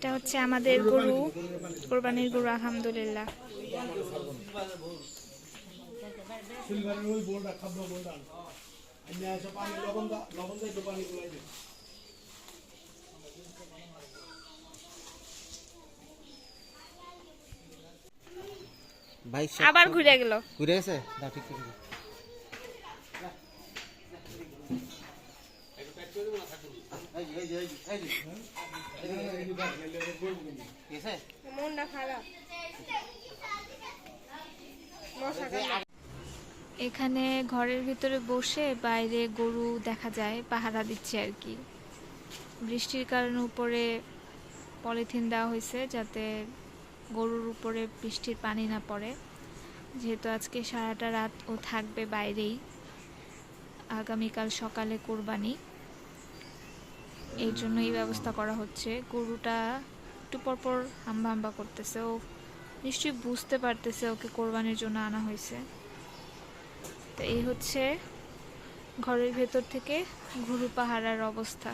এটা হচ্ছে আমাদের গরু। কোরবানির গরু আলহামদুলিল্লাহ। আবার ঘুরে গেল। ঘুরে গেছে? ঠিক ঠিক মনটা খারাপ। এখানে ঘরের ভিতরে বসে বাইরে গরু দেখা যায় পাহারা দিচ্ছে আর কি। বৃষ্টির কারণে উপরে পলিথিন দেওয়া হয়েছে যাতে গরুর উপরে বৃষ্টির পানি না পড়ে। যেহেতু আজকে সারাটা রাত ও থাকবে বাইরেই আগামীকাল সকালে কোরবানি। এই জন্য এই ব্যবস্থা করা হচ্ছে। গরুটা একটু পরপর হাম্বা হাম্বা করতেছে। ও নিশ্চয়ই বুঝতে পারতেছে ওকে কোরবানির জন্য আনা হয়েছে। তো এই হচ্ছে ঘরের ভেতর থেকে গরু পাহারার অবস্থা।